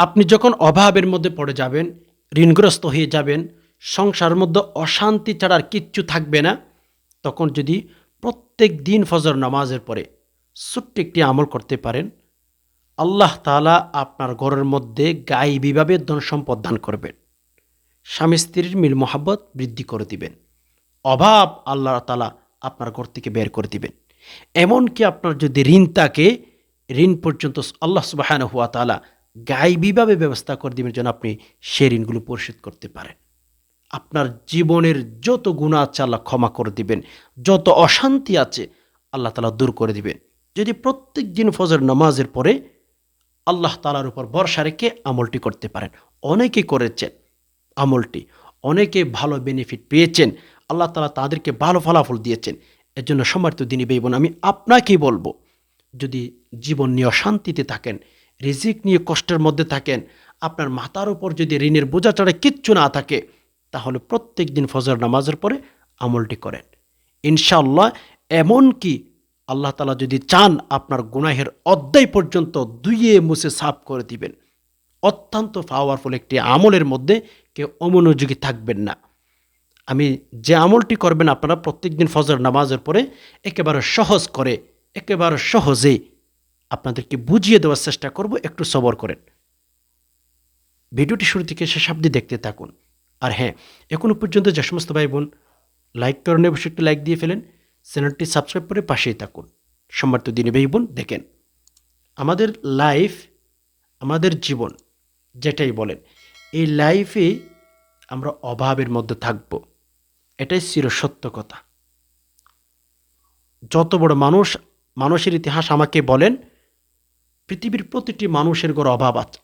আপনি যখন অভাবের মধ্যে পড়ে যাবেন, ঋণগ্রস্ত হয়ে যাবেন, সংসারের মধ্যে অশান্তি ছাড়া আর কিচ্ছু থাকবে না, তখন যদি প্রত্যেক দিন ফজর নামাজের পরে ছোট্ট একটি আমল করতে পারেন, আল্লাহ তাআলা আপনার ঘরের মধ্যে গাইবীভাবে ধন সম্পদ দান করবেন। স্বামী স্ত্রীর মিল মোহাব্বত বৃদ্ধি করে দিবেন। অভাব আল্লাহ তালা আপনার ঘর থেকে বের করে দিবেন। এমনকি আপনার যদি ঋণ তাকে ঋণ পর্যন্ত আল্লাহ সুবাহান হুয়া তালা গাইবীভাবে ব্যবস্থা করে দিবেন যেন আপনি সে ঋণগুলো পরিশোধ করতে পারেন। আপনার জীবনের যত গুণা আছে আল্লাহ ক্ষমা করে দিবেন। যত অশান্তি আছে আল্লাহ তালা দূর করে দিবেন। যদি প্রত্যেক দিন ফজর নামাজের পরে আল্লাহ তালার উপর ভরসা রেখে আমলটি করতে পারেন। অনেকে করেছেন আমলটি, অনেকে ভালো বেনিফিট পেয়েছেন। আল্লাহ তালা তাদেরকে ভালো ফলাফল দিয়েছেন। এর জন্য সম্মানিত দিনী বেই বোন, আমি আপনাকেই বলব, যদি জীবন নিয়ে অশান্তিতে থাকেন রিজিক নিয়ে কষ্টের মধ্যে থাকেন। আপনার মাথার উপর যদি ঋণের বোঝা ছাড়া কিচ্ছু না থাকে, তাহলে প্রত্যেক দিন ফজর নামাজের পরে আমলটি করেন। ইনশাআল্লাহ এমনকি আল্লাহ তালা যদি চান, আপনার গুনাহের অধ্যায় পর্যন্ত দুইয়ে মুছে সাফ করে দিবেন। অত্যন্ত পাওয়ারফুল একটি আমলের মধ্যে কেউ অমনোযোগী থাকবেন না। আমি যে আমলটি করবেন, আপনারা প্রত্যেক দিন ফজর নামাজের পরে একেবারে সহজ করে, একেবারে সহজেই আপনাদেরকে বুঝিয়ে দেওয়ার চেষ্টা করব, একটু সবর করেন। ভিডিওটি শুরু থেকে শেষ অবধি দেখতে থাকুন। আর হ্যাঁ এখনও পর্যন্ত যে সমস্ত ভাই বোন লাইক করেন অবশ্যই একটু লাইক দিয়ে ফেলেন। চ্যানেলটি সাবস্ক্রাইব করে পাশেই থাকুন। সম্মানিত দিনে ভাই বোন দেখেন, আমাদের লাইফ, আমাদের জীবন, যেটাই বলেন, এই লাইফে আমরা অভাবের মধ্যে থাকব। এটাই চিরসত্য কথা। যত বড় মানুষ, মানুষের ইতিহাস আমাকে বলেন পৃথিবীর প্রতিটি মানুষের গড় অভাব আছে।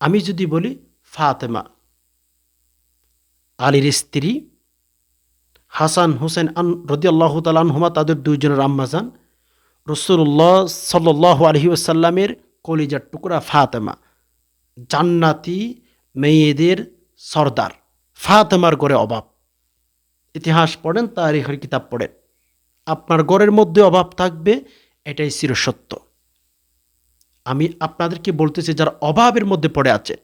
আমি যদি বলি, ফাতেমা। আলীর স্ত্রী হাসান হুসেন আন রদি আল্লাহ তালানহুমা তাদের দুইজনের আম্মাজান। রসুল্লাহ সাল্লাহ আলহি আসাল্লামের কলিজার টুকরা ফাতেমা। জান্নাতি মেয়েদের সর্দার। ফাতেমার গড়ে অভাব। ইতিহাস পড়েন, তারিখের কিতাব পড়েন। আপনার গড়ের মধ্যে অভাব থাকবে, এটাই চিরসত্য। আমি আপনাদেরকে বলতেছি, যারা অভাবের মধ্যে পড়ে আছে,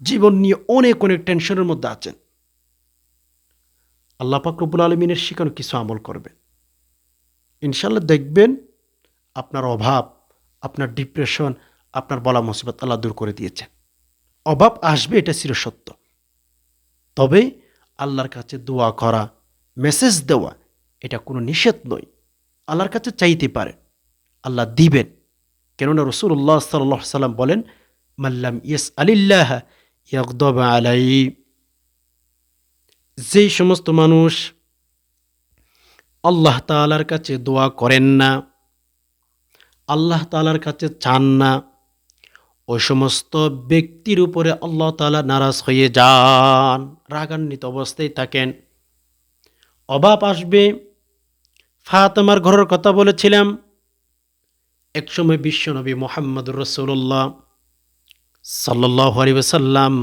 জীবন নিয়ে অনেক অনেক টেনশনের মধ্যে আছেন। আল্লাহ রব্বুল আলমিনের শিখানো কিছু আমল করবেন। ইনশাল্লাহ দেখবেন আপনার অভাব, আপনার ডিপ্রেশন আপনার বলা মুসিবত আল্লাহ দূর করে দিয়েছেন। অভাব আসবে, এটা চিরসত্য তবে আল্লাহর কাছে দোয়া করা মেসেজ দেওয়া, এটা কোনো নিষেধ নয়। আল্লাহর কাছে চাইতে পারেন। আল্লাহ দিবেন। কেননা রসুল্লাহ সাল্লাহ সাল্লাম বলেন মাল্লাম ইয়েস আলিল্লাহ আলাই যেই সমস্ত মানুষ আল্লাহ তালার কাছে দোয়া করেন না, আল্লাহ তালার কাছে চান না ওই সমস্ত ব্যক্তির উপরে আল্লাহ তালা নারাজ হয়ে যান, রাগান্বিত অবস্থায় থাকেন। অভাব আসবে, ফাতেমার ঘরের কথা বলেছিলাম একসময় বিশ্বনবী মোহাম্মদ রসুল্লাহ সাল্লাহ আলিবাসাল্লাম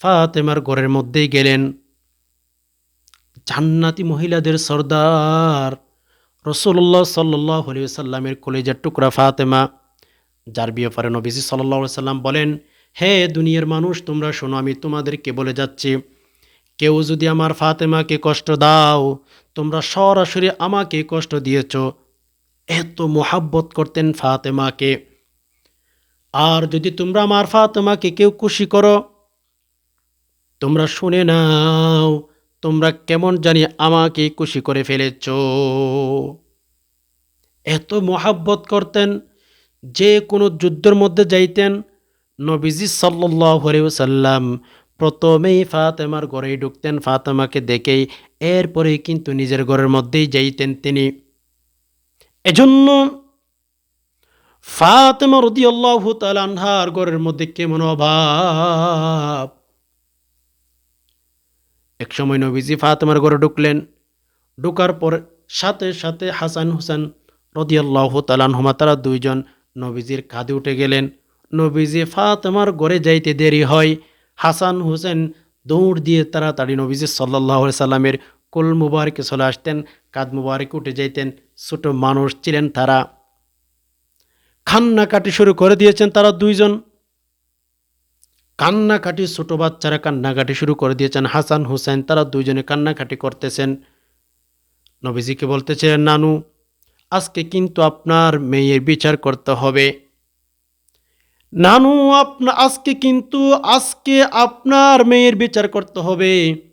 ফাতেমার ঘরের মধ্যেই গেলেন। জান্নাতি মহিলাদের সর্দার রসুল্লাহ সাল্লাহ আলিয়াল্লামের কলেজের টুকরা ফাতেমা, যার ব্যাপারে নবীজি সাল্লাহ সাল্লাম বলেন, হে দুনিয়ার মানুষ, তোমরা শোনো, আমি তোমাদেরকে বলে যাচ্ছি, কেউ যদি আমার ফাতেমাকে কষ্ট দাও, তোমরা সরাসরি আমাকে কষ্ট দিয়েছ এত মোহাব্বত করতেন ফাতেমাকে। আর যদি তোমরা আমার ফাতেমাকে কেউ খুশি করো, তোমরা শুনে নাও, তোমরা কেমন জানি আমাকে খুশি করে ফেলেছ। এত মোহাব্বত করতেন, যে কোনো যুদ্ধের মধ্যে যাইতেন, নবীজি সাল্লাহ সাল্লাম প্রথমেই ফাতেমার ঘরেই ঢুকতেন। ফাতেমাকে দেখেই এরপরে কিন্তু নিজের ঘরের মধ্যেই যাইতেন তিনি। এজন্য ফাতেমা রদি আল্লাহ তালানহার ঘরের মধ্যে কেমন অভাব? এক সময় নবীজি ফাতেমার ঘরে ঢুকলেন। ঢুকার পর সাথে সাথে হাসান হুসেন রদি আল্লাহ তালানহমা তারা দুইজন নবীজির কাঁধে উঠে গেলেন। নবীজি ফাতেমার ঘরে যাইতে দেরি হয়। হাসান হুসেন দৌড় দিয়ে তারা তাড়াতাড়ি নবীজি সাল্লাহ সাল্লামের কুল মুবারকে চলে আসতেন কাদ মুবারকে উঠে যাইতেন। ছোট মানুষ ছিলেন তারা। কান্নাকাটি শুরু করে দিয়েছেন তারা দুইজন। কান্নাকাটি ছোট বাচ্চারা কান্নাকাটি শুরু করে দিয়েছেন। হাসান হুসেন তারা দুইজনে কান্নাকাটি করতেছেন। নবীজিকে বলতেছিলেন, নানু, আজকে কিন্তু আপনার মেয়ের বিচার করতে হবে। নানু, আপনা, আজকে কিন্তু, আজকে আপনার মেয়ের বিচার করতে হবে।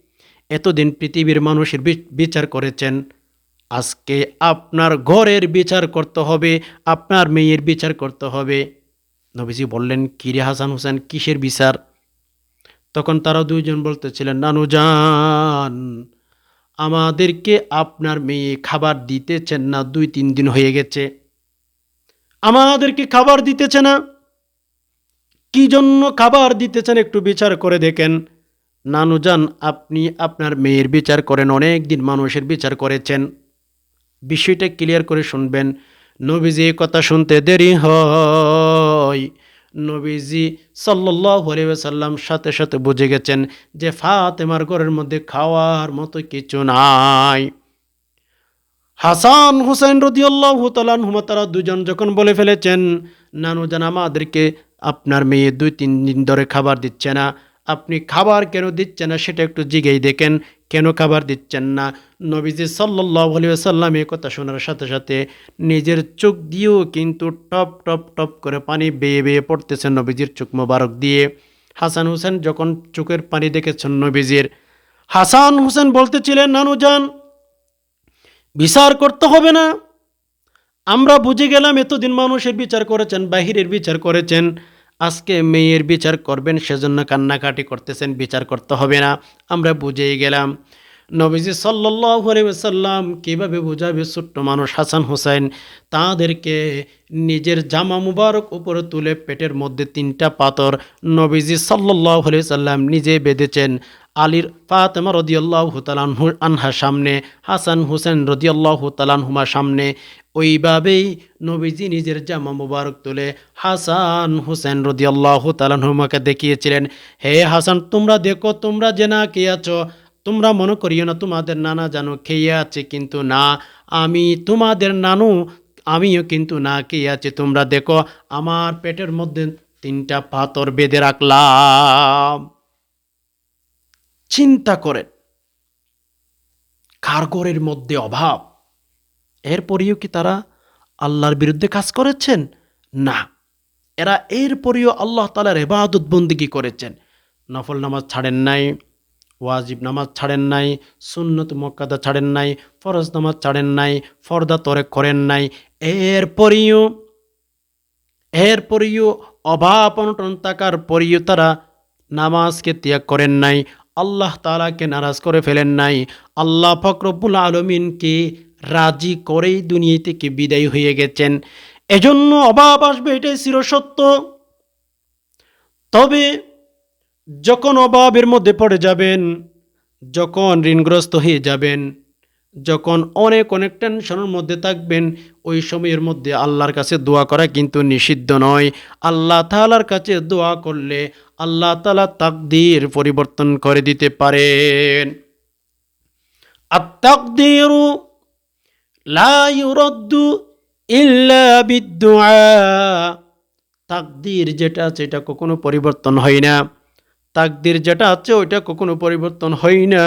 এতদিন পৃথিবীর মানুষের বিচার করেছেন, আজকে আপনার ঘরের বিচার করতে হবে, আপনার মেয়ের বিচার করতে হবে। নবীজি বললেন, কিরে হাসান হোসেন, কিসের বিচার? তখন তারা দুইজন বলতেছিলেন, নানু যান আমাদেরকে আপনার মেয়ে খাবার দিতেছেন না, দুই তিন দিন হয়ে গেছে। আমাদেরকে খাবার দিতেছে না। কি জন্য খাবার দিতেছেন একটু বিচার করে দেখেন। নানু যান আপনি আপনার মেয়ের বিচার করেন অনেক দিন মানুষের বিচার করেছেন। বিষয়টা ক্লিয়ার করে শুনবেন। নবীজি কথা শুনতে দেরি হয়। নবীজি সাল্লাম সাথে সাথে বুঝে গেছেন যে ফাতেমার ঘরের মধ্যে খাওয়ার মতো কিছু নাই। হাসান হুসেন রদিয়াল্লাহ দুজন যখন বলে ফেলেছেন নানু জান আমাদেরকে আপনার মেয়ে দুই তিন দিন ধরে খাবার দিচ্ছে না। আপনি খাবার কেন দিচ্ছেন না সেটা একটু জিগেই দেখেন। কেন খাবার দিচ্ছেন না? নবীজি সাল্লাহ সাল্লাম এই কথা শোনার সাথে সাথে নিজের চোখ দিয়েও কিন্তু টপ টপ টপ করে পানি বেয়ে বেয়ে পড়তেছেন নবীজির চোখ মোবারক দিয়ে। হাসান হোসেন যখন চোখের পানি দেখেছেন নবীজির, হাসান হোসেন বলতেছিলেন, নানু যান বিচার করতে হবে না। আমরা বুঝে গেলাম এতদিন মানুষের বিচার করেছেন, বাহিরের বিচার করেছেন। আজকে মেয়ের বিচার করবেন, সেজন্য কান্নাকাটি করতেছেন, বিচার করতে হবে না। আমরা বুঝেই গেলাম। নবীজি সাল্লাম কীভাবে বোঝাবে ছোট্ট মানুষ হাসান হোসেন? তাদেরকে নিজের জামা মুবারক উপরে তুলে পেটের মধ্যে তিনটা পাথর নবীজি সাল্লাহ সাল্লাম নিজে বেঁধেছেন। আলীর ফাতেমা রদিয়াল্লাহ তালানহু আনহার সামনে, হাসান হুসেন রদিয়াল্লাহ তালানহুমার সামনে। ওইভাবেই নবীজি নিজের জামা মুবারক তুলে হাসান হুসেন রদিয়াল্লাহ তালানহুমাকে দেখিয়েছিলেন, হে হাসান, তোমরা দেখো, তোমরা যে না কে আছো? তোমরা মনে করিও না, তোমাদের নানা জানো খেয়ে আছে কিন্তু না। আমি তোমাদের নানু, আমিও কিন্তু না খেয়ে আছে। তোমরা দেখো, আমার পেটের মধ্যে তিনটা পাথর বেঁধে রাখলাম। চিন্তা করেন, কারগরের মধ্যে অভাব। এরপরেও কি তারা আল্লাহর বিরুদ্ধে কাজ করেছেন? না। এরা এরপরেও আল্লাহ তালার এবাদত বন্দিগি করেছেন। নফল নামাজ ছাড়েন নাই, ওয়াজিব নামাজ ছাড়েন নাই, সুন্নত মক্কাদা ছাড়েন নাই, ফরজ নামাজ ছাড়েন নাই, ফর্দা তরে করেন নাই। এরপরেও এরপরেও অভাব অনটন থাকার পরেও তারা নামাজকে ত্যাগ করেন নাই, আল্লাহ তালাকে নারাজ করে ফেলেন নাই। আল্লাহ ফকরবুল আলমিনকে রাজি করেই দুনিয়া থেকে বিদায় হয়ে গেছেন। এজন্য অভাব আসবে, এটাই চিরসত্য তবে যখন অভাবের মধ্যে পড়ে যাবেন, যখন ঋণগ্রস্ত হয়ে যাবেন, যখন অনেক অনেক টেনশনের মধ্যে থাকবেন, ওই সময়ের মধ্যে আল্লাহর কাছে দোয়া করা কিন্তু নিষিদ্ধ নয়। আল্লাহ তালার কাছে দোয়া করলে আল্লাহ তালা তাকদির পরিবর্তন করে দিতে পারেন। আত্মাকদিরু ইল্লা তাকদির যেটা আছে, এটা কখনো পরিবর্তন হয় না। তাকদির যেটা আছে, ওইটা কখনো পরিবর্তন হয় না।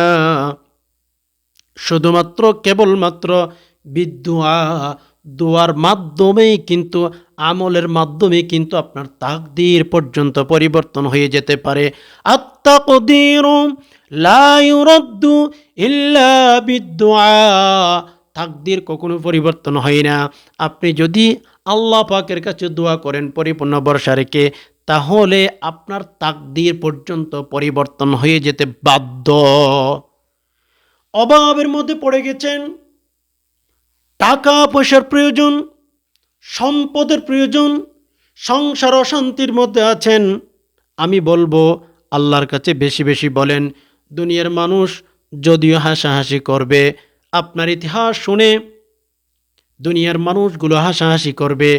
শুধুমাত্র কেবলমাত্র বিদ্যুয়া দোয়ার মাধ্যমেই কিন্তু, আমলের মাধ্যমে কিন্তু আপনার তাকদির পর্যন্ত পরিবর্তন হয়ে যেতে পারে। আত্মাকদির লা ইউরাদ্দু ইল্লা বিদ্দুআ। তাকদির কখনো পরিবর্তন হয় না। আপনি যদি আল্লাহ পাকের কাছে দোয়া করেন পরিপূর্ণ বর্ষা রেখে, তাহলে আপনার তাকদির পর্যন্ত পরিবর্তন হয়ে যেতে বাধ্য। অভাবের মধ্যে পড়ে গেছেন টাকা পয়সার প্রয়োজন, সম্পদের প্রয়োজন, সংসার অশান্তির মধ্যে আছেন। আমি বলব, আল্লাহর কাছে বেশি বেশি বলেন, দুনিয়ার মানুষ যদিও হাসাহাসি করবে আপনার ইতিহাস শুনে দুনিয়ার মানুষগুলো হাসাহাসি করবে।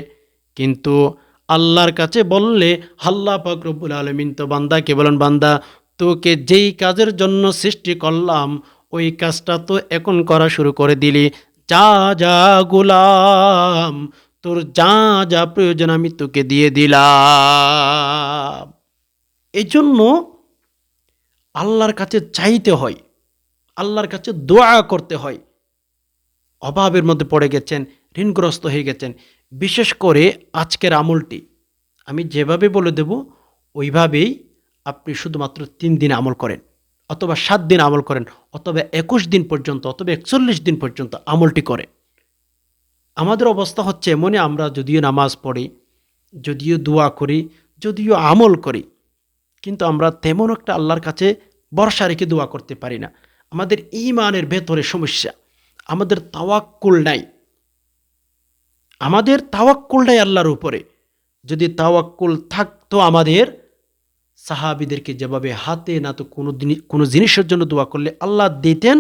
কিন্তু আল্লাহর কাছে বললে, আল্লাহ পাক রব্বুল আলমিন তো বান্দাকে বলেন, বান্দা, তোকে যেই কাজের জন্য সৃষ্টি করলাম, ওই কাজটা তো এখন করা শুরু করে দিলি। যা যা গোলাম, তোর যা যা প্রয়োজন আমি তোকে দিয়ে দিলাম। এই জন্য আল্লাহর কাছে চাইতে হয় আল্লাহর কাছে দোয়া করতে হয়। অভাবের মধ্যে পড়ে গেছেন, ঋণগ্রস্ত হয়ে গেছেন। বিশেষ করে আজকের আমলটি। আমি যেভাবে বলে দেব, ওইভাবেই আপনি শুধুমাত্র তিন দিন আমল করেন, অথবা সাত দিন আমল করেন, অথবা একুশ দিন পর্যন্ত, অথবা একচল্লিশ দিন পর্যন্ত আমলটি করেন। আমাদের অবস্থা হচ্ছে এমনই, আমরা যদিও নামাজ পড়ি, যদিও দোয়া করি, যদিও আমল করি, কিন্তু আমরা তেমন একটা আল্লাহর কাছে ভরসা রেখে দোয়া করতে পারি না। আমাদের ইমানের ভেতরে সমস্যা, আমাদের তাওয়াক্কুল নাই। আমাদের তাওয়াক্কুল নাই আল্লাহর উপরে। যদি তাওয়াক্কুল থাকতো আমাদের, সাহাবিদেরকে যেভাবে হাতে না তো কোনো কোনো জিনিসের জন্য দোয়া করলে আল্লাহ দিতেন,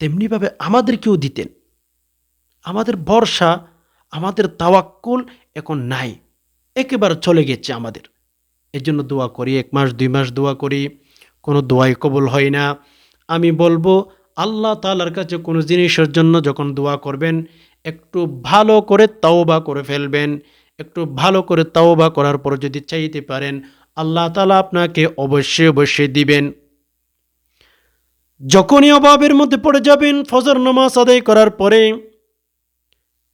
তেমনিভাবে আমাদেরকেও দিতেন। আমাদের ভরসা, আমাদের তাওয়াক্কুল এখন নাই। একেবারে চলে গেছে আমাদের। এর জন্য দোয়া করি, এক মাস, দুই মাস দোয়া করি, কোনো দোয়াই কবল হয় না। আমি বলব, আল্লাহ তালার কাছে কোনো জিনিসের জন্য যখন দোয়া করবেন, একটু ভালো করে তাওবা করে ফেলবেন। একটু ভালো করে তাওবা করার পর যদি চাইতে পারেন, আল্লাহ তালা আপনাকে অবশ্যই অবশ্যই দিবেন। যখনই অভাবের মধ্যে পড়ে যাবেন, ফজর নামাজ আদায় করার পরে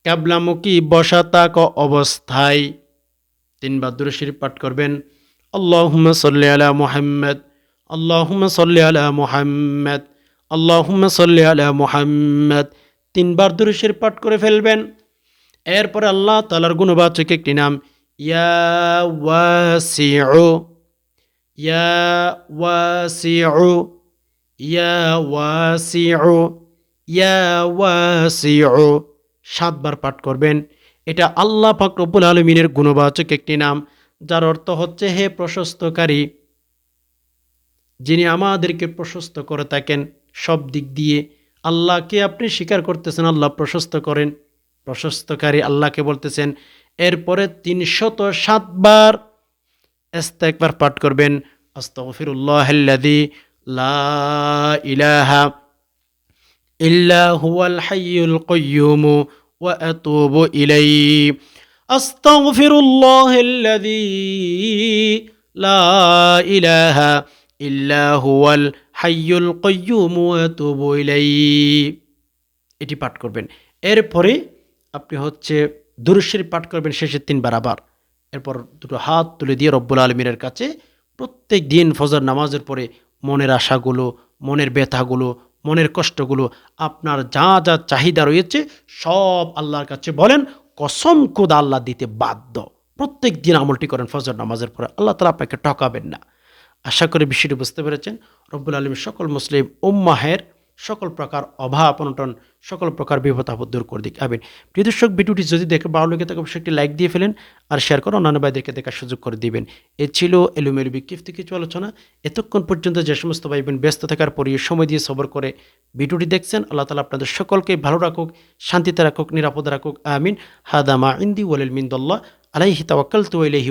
ক্যাবলামুখী বসা তাক অবস্থায় তিনবার দুরশির পাঠ করবেন, আল্লাহুম্মা সাল্লি আলা মুহাম্মদ আল্লাহুম্মা সাল্লি আলা মুহাম্মদ, আল্লাহুম্মা সাল্লি আলা মুহাম্মদ। তিনবার দুরশির পাঠ করে ফেলবেন। এরপরে আল্লাহ তালার গুণবাচক একটি নাম, ইয়া ইয়া ইয়া ইয়া সাতবার পাঠ করবেন। এটা আল্লাহ পাক রব্বুল আলমিনের গুণবাচক একটি নাম, যার অর্থ হচ্ছে হে প্রশস্তকারী। যিনি আমাদেরকে প্রশস্ত করে থাকেন, সব দিক দিয়ে আল্লাহকে আপনি স্বীকার করতেছেন, আল্লাহ প্রশস্ত করেন। প্রশস্তকারী আল্লাহকে বলতেছেন, এরপরে তিনশত সাতবার একবার পাঠ করবেন। আস্তফিরুল্লাহাল্লাদি লা ইলাহা ইল্লা হুয়াল হাইয়ুল কয়্যুম ওয়া আতুবু ইলাইহি। আস্তাগফিরুল্লাহাল্লাযী লা ইলাহা ইল্লা হাইয়ুল আতুবু এটি পাঠ করবেন। এরপরে আপনি হচ্ছে দুরুশ্বরী পাঠ করবেন শেষে তিনবার আবার। এরপর দুটো হাত তুলে দিয়ে রব্বুল আলমিনের কাছে প্রত্যেক দিন ফজর নামাজের পরে মনের আশাগুলো, মনের ব্যথাগুলো, মনের কষ্টগুলো, আপনার যা যা চাহিদা রয়েছে সব আল্লাহর কাছে বলেন, কসম কোদা আল্লাহ দিতে বাধ্য। প্রত্যেক দিন আমলটি করেন ফজর নামাজের পরে। আল্লাহ তালা আপনাকে ঠকাবেন না। আশা করি বিষয়টি বুঝতে পেরেছেন। রব্বুল আলমী সকল মুসলিম উম্মাহের সকল প্রকার অভাব, অনটন, সকল প্রকার বিপদ আপদ দূর করে দিক। আবেন প্রিয় দর্শক, ভিডিওটি যদি দেখে ভালো লেগে থাকে, অবশ্যই একটি লাইক দিয়ে ফেলেন আর শেয়ার করে অন্যান্য ভাইদেরকে দেখার সুযোগ করে দিবেন। এ ছিল এলোমেলু বিক্ষিপ্ত কিছু আলোচনা। এতক্ষণ পর্যন্ত যে সমস্ত ভাই বোন ব্যস্ত থাকার পরে সময় দিয়ে সবর করে ভিডিওটি দেখছেন। আল্লাহ তালা আপনাদের সকলকে ভালো রাখুক, শান্তিতে রাখুক, নিরাপদে রাখুক। আমিন। হাদামা ইন্দি ওয়ালিল মিন্দল্লাহ। আলাইহি তাওয়াক্কাল তু ইলাইহি